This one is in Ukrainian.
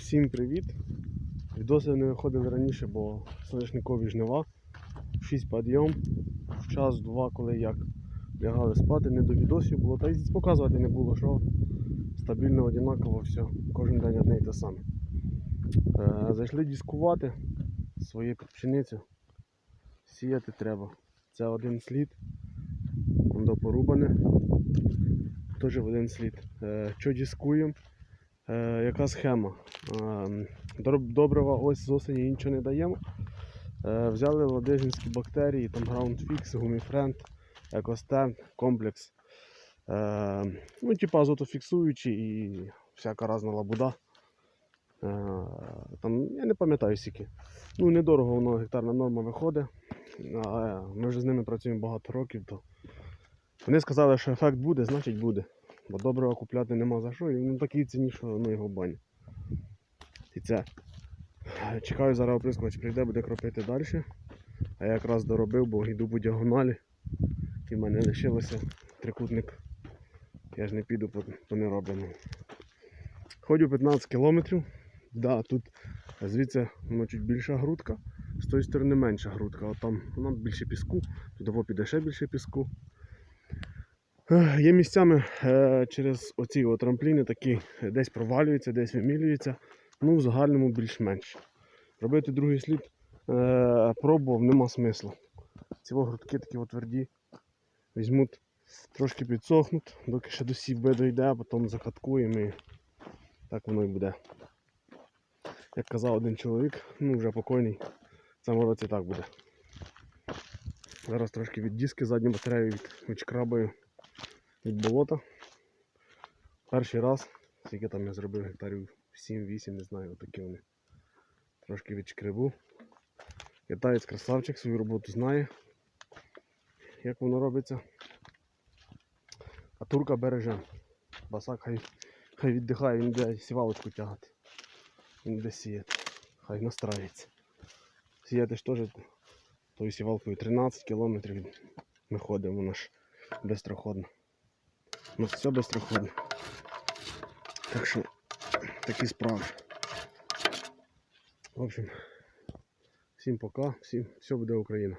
Всім привіт! Відоси не виходили раніше, бо соняшникові жнива. 6 підйом, час-два, коли як лягали спати, не до відосів було, та й показувати не було, що стабільно однаково все, кожен день одне і те саме. Е, зайшли дискувати свою пшеницю. Сіяти треба. Це один слід. Воно порубане. Теж один слід. Е, що дискуємо? Е, яка схема? Е, ось з осені нічого не даємо. Е, взяли ладижинські бактерії, там GroundFix, Gumifriend, EcoStem, комплекс. Е, ну, типа азотофіксуючі і всяка різна лабуда. Е, там, я не пам'ятаю скільки. Ну, недорого воно гектарна норма виходить. Ми вже з ними працюємо багато років, то вони сказали, що ефект буде, значить буде. Бо доброго купляти нема за що, і він такій ціні, що ну його баня. І це. Чекаю, зараз оприскувач прийде, буде кропити далі. А я якраз доробив, бо йду по діагоналі. І в мене лишилося трикутник. Я ж не піду по, по неробленому. Ходжу 15 кілометрів. Да, тут звідси воно чуть більша грудка, з тої сторони менша грудка. От там воно більше піску, туди піде ще більше піску. Є місцями е, через оці трампліни такі е, десь провалюються, десь вимілюються. Ну, в загальному більш-менш. Робити другий слід е, пробував, нема смислу. Ці грудки такі тверді. Візьмуть, трошки підсохнуть, доки ще до сівби дойде, а потім закаткуємо і так воно і буде. Як казав один чоловік, ну вже покойний, в цьому році так буде. Зараз трошки від диски задню батарею від, відшкрабаю від болота. Перший раз, скільки там я зробив гектарів 7-8, не знаю, отакі вони. Трошки відшкребу. Китаєць красавчик, свою роботу знає, як воно робиться. А турка береже. Басак хай, хай віддихає, він буде сівалочку тягати. Він буде сіяти. Хай настраюється. Сіяти ж теж тою сівалкою 13 кілометрів ми ходимо, вона ж. У нас все безстроходно. Так що такі справи. В общем, всім пока, всім все буде Україна.